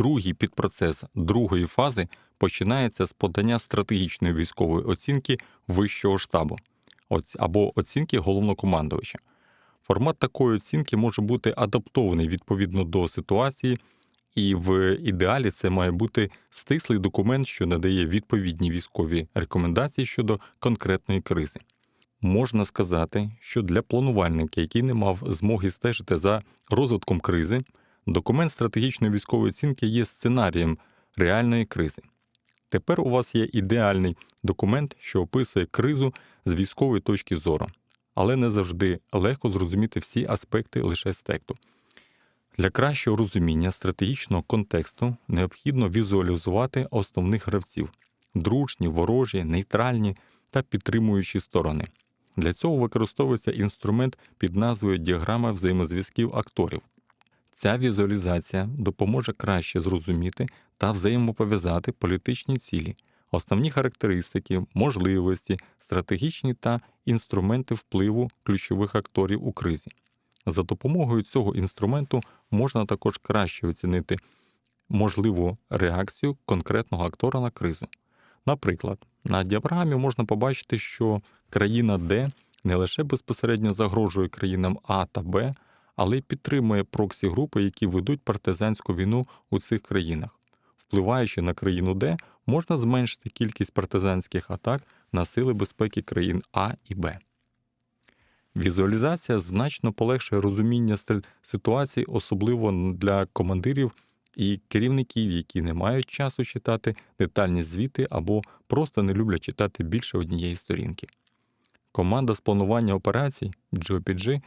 Другий підпроцес другої фази починається з подання стратегічної військової оцінки вищого штабу або оцінки головнокомандувача. Формат такої оцінки може бути адаптований відповідно до ситуації, і в ідеалі це має бути стислий документ, що надає відповідні військові рекомендації щодо конкретної кризи. Можна сказати, що для планувальника, який не мав змоги стежити за розвитком кризи, документ стратегічної військової оцінки є сценарієм реальної кризи. Тепер у вас є ідеальний документ, що описує кризу з військової точки зору, але не завжди легко зрозуміти всі аспекти лише з тексту. Для кращого розуміння стратегічного контексту необхідно візуалізувати основних гравців дружні, ворожі, нейтральні та підтримуючі сторони. Для цього використовується інструмент під назвою діаграма взаємозв'язків акторів. Ця візуалізація допоможе краще зрозуміти та взаємопов'язати політичні цілі, основні характеристики, можливості, стратегічні та інструменти впливу ключових акторів у кризі. За допомогою цього інструменту можна також краще оцінити можливу реакцію конкретного актора на кризу. Наприклад, на діаграмі можна побачити, що країна Д не лише безпосередньо загрожує країнам А та Б, але й підтримує проксі групи, які ведуть партизанську війну у цих країнах. Впливаючи на країну Д, можна зменшити кількість партизанських атак на сили безпеки країн А і Б. Візуалізація значно полегшує розуміння ситуації, особливо для командирів і керівників, які не мають часу читати детальні звіти або просто не люблять читати більше однієї сторінки. Команда з планування операцій GOPG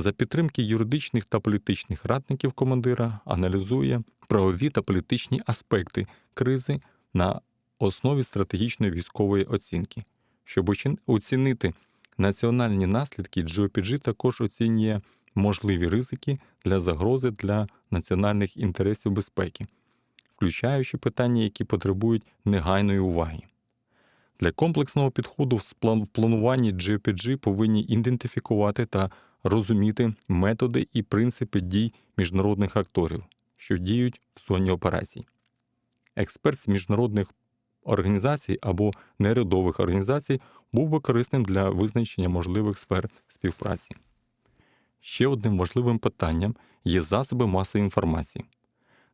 за підтримки юридичних та політичних радників командира аналізує правові та політичні аспекти кризи на основі стратегічної військової оцінки. Щоб оцінити національні наслідки, GOPG також оцінює можливі ризики для загрози для національних інтересів безпеки, включаючи питання, які потребують негайної уваги. Для комплексного підходу в плануванні GPG повинні ідентифікувати та розуміти методи і принципи дій міжнародних акторів, що діють в зоні операцій. Експерт з міжнародних організацій або нерядових організацій був би корисним для визначення можливих сфер співпраці. Ще одним важливим питанням є засоби масової інформації.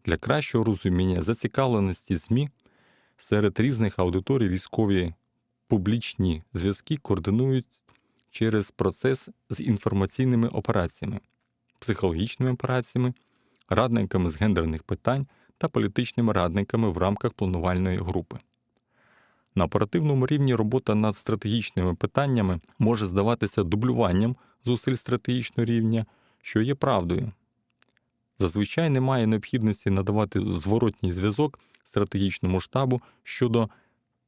Для кращого розуміння зацікавленості ЗМІ серед різних аудиторій військові публічні зв'язки координують через процес з інформаційними операціями, психологічними операціями, радниками з гендерних питань та політичними радниками в рамках планувальної групи. На оперативному рівні робота над стратегічними питаннями може здаватися дублюванням зусиль стратегічного рівня, що є правдою. Зазвичай немає необхідності надавати зворотній зв'язок стратегічному штабу щодо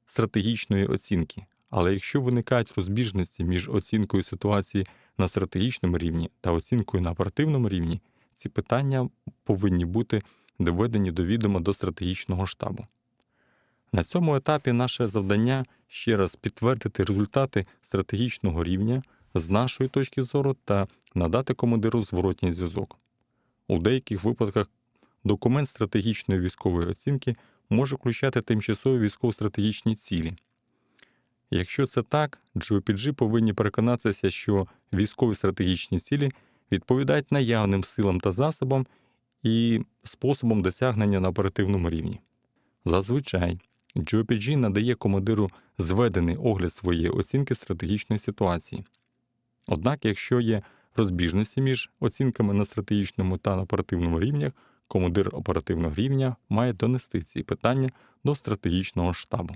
стратегічної оцінки. Але якщо виникають розбіжності між оцінкою ситуації на стратегічному рівні та оцінкою на оперативному рівні, ці питання повинні бути доведені до відома до стратегічного штабу. На цьому етапі наше завдання ще раз підтвердити результати стратегічного рівня з нашої точки зору та надати командиру зворотній зв'язок. У деяких випадках документ стратегічної військової оцінки може включати тимчасові військово-стратегічні цілі. Якщо це так, GOPG повинні переконатися, що військові стратегічні цілі відповідають наявним силам та засобам і способом досягнення на оперативному рівні. Зазвичай GOPG надає командиру зведений огляд своєї оцінки стратегічної ситуації. Однак, якщо є розбіжності між оцінками на стратегічному та оперативному рівнях, командир оперативного рівня має донести ці питання до стратегічного штабу.